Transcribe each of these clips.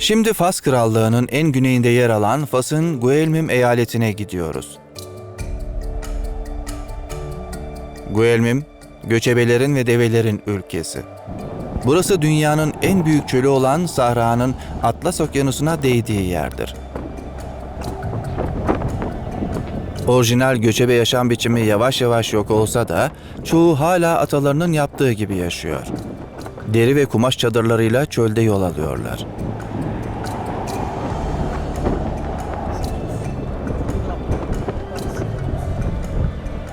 Şimdi Fas Krallığı'nın en güneyinde yer alan Fas'ın Guelmim eyaletine gidiyoruz. Guelmim, göçebelerin ve develerin ülkesi. Burası dünyanın en büyük çölü olan Sahra'nın Atlas Okyanusu'na değdiği yerdir. Orijinal göçebe yaşam biçimi yavaş yavaş yok olsa da çoğu hala atalarının yaptığı gibi yaşıyor. Deri ve kumaş çadırlarıyla çölde yol alıyorlar.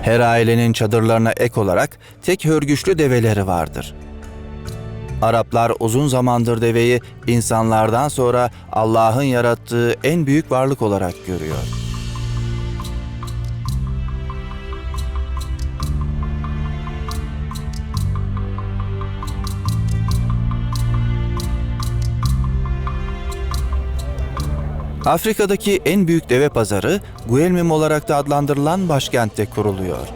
Her ailenin çadırlarına ek olarak tek hörgüçlü develeri vardır. Araplar uzun zamandır deveyi insanlardan sonra Allah'ın yarattığı en büyük varlık olarak görüyor. Afrika'daki en büyük deve pazarı Guelmim olarak da adlandırılan başkentte kuruluyor.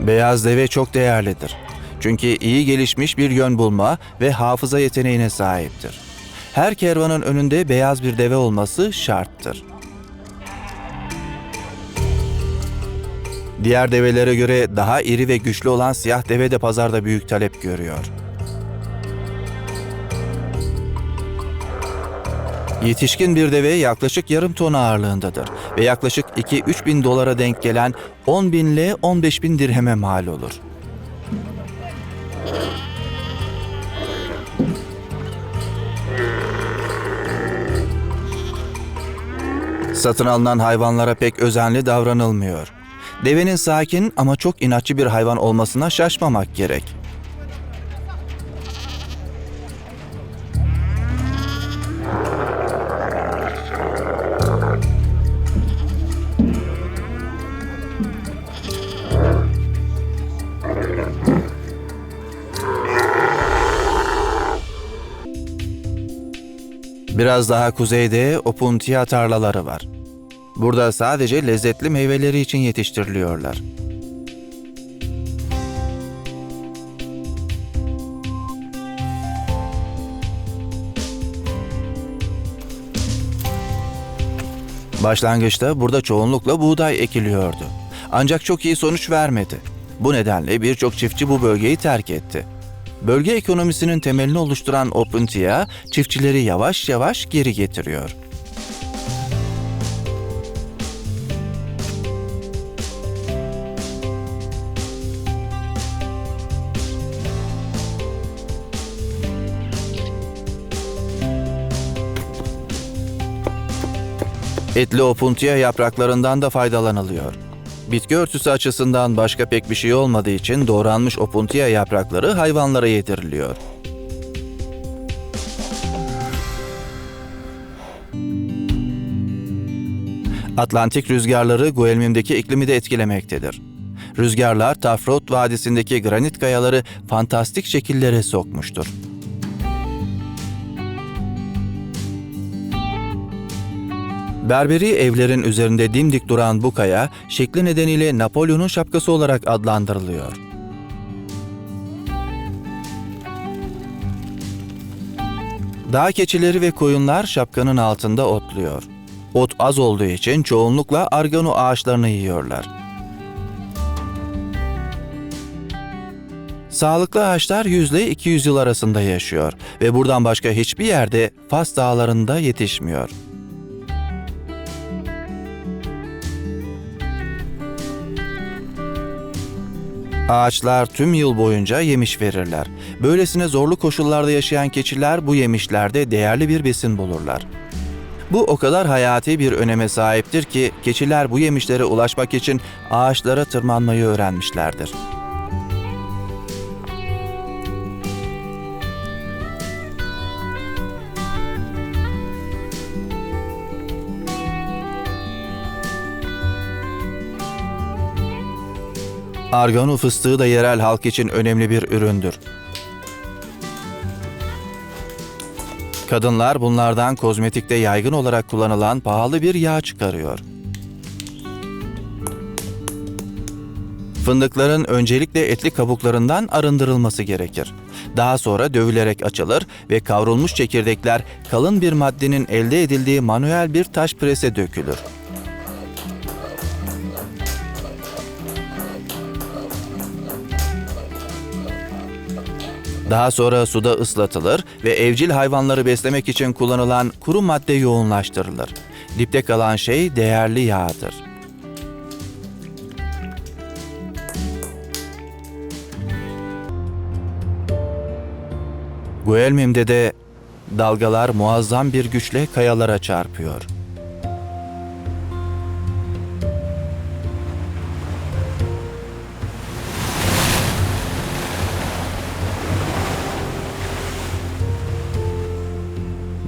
Beyaz deve çok değerlidir. Çünkü iyi gelişmiş bir yön bulma ve hafıza yeteneğine sahiptir. Her kervanın önünde beyaz bir deve olması şarttır. Diğer develere göre daha iri ve güçlü olan siyah deve de pazarda büyük talep görüyor. Yetişkin bir deve yaklaşık yarım ton ağırlığındadır ve yaklaşık 2-3 bin dolara denk gelen 10 bin ile 15 bin dirheme mal olur. Satın alınan hayvanlara pek özenli davranılmıyor. Devenin sakin ama çok inatçı bir hayvan olmasına şaşmamak gerek. Biraz daha kuzeyde Opuntia tarlaları var. Burada sadece lezzetli meyveleri için yetiştiriliyorlar. Başlangıçta burada çoğunlukla buğday ekiliyordu. Ancak çok iyi sonuç vermedi. Bu nedenle birçok çiftçi bu bölgeyi terk etti. Bölge ekonomisinin temelini oluşturan Opuntia, çiftçileri yavaş yavaş geri getiriyor. Etli opuntiya yapraklarından da faydalanılıyor. Bitki örtüsü açısından başka pek bir şey olmadığı için doğranmış opuntiya yaprakları hayvanlara yediriliyor. Atlantik rüzgarları Guelmim'deki iklimi de etkilemektedir. Rüzgarlar Tafrot Vadisi'ndeki granit kayaları fantastik şekillere sokmuştur. Berberi evlerin üzerinde dimdik duran bu kaya, şekli nedeniyle Napolyon'un şapkası olarak adlandırılıyor. Dağ keçileri ve koyunlar şapkanın altında otluyor. Ot az olduğu için çoğunlukla argano ağaçlarını yiyorlar. Sağlıklı ağaçlar 100 ile 200 yıl arasında yaşıyor ve buradan başka hiçbir yerde Fas dağlarında yetişmiyor. Ağaçlar tüm yıl boyunca yemiş verirler. Böylesine zorlu koşullarda yaşayan keçiler bu yemişlerde değerli bir besin bulurlar. Bu o kadar hayati bir öneme sahiptir ki keçiler bu yemişlere ulaşmak için ağaçlara tırmanmayı öğrenmişlerdir. Argano fıstığı da yerel halk için önemli bir üründür. Kadınlar bunlardan kozmetikte yaygın olarak kullanılan pahalı bir yağ çıkarıyor. Fındıkların öncelikle etli kabuklarından arındırılması gerekir. Daha sonra dövülerek açılır ve kavrulmuş çekirdekler kalın bir maddenin elde edildiği manuel bir taş prese dökülür. Daha sonra suda ıslatılır ve evcil hayvanları beslemek için kullanılan kuru madde yoğunlaştırılır. Dipte kalan şey değerli yağdır. Guelmim'de de dalgalar muazzam bir güçle kayalara çarpıyor.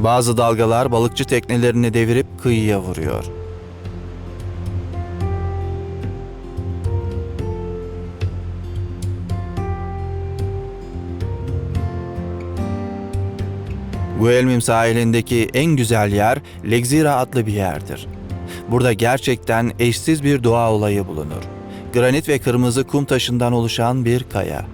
Bazı dalgalar balıkçı teknelerini devirip kıyıya vuruyor. Guelmim sahilindeki en güzel yer Legzira adlı bir yerdir. Burada gerçekten eşsiz bir doğa olayı bulunur. Granit ve kırmızı kum taşından oluşan bir kaya.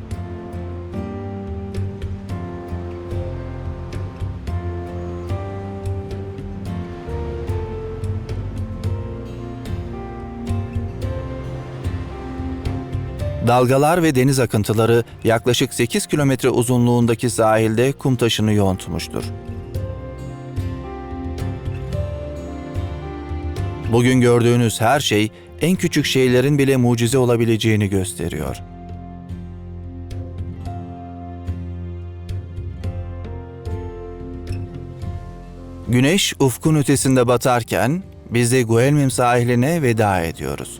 Dalgalar ve deniz akıntıları yaklaşık 8 kilometre uzunluğundaki sahilde kum taşını yontmuştur. Bugün gördüğünüz her şey en küçük şeylerin bile mucize olabileceğini gösteriyor. Güneş ufkun ötesinde batarken biz de Guelmim sahiline veda ediyoruz.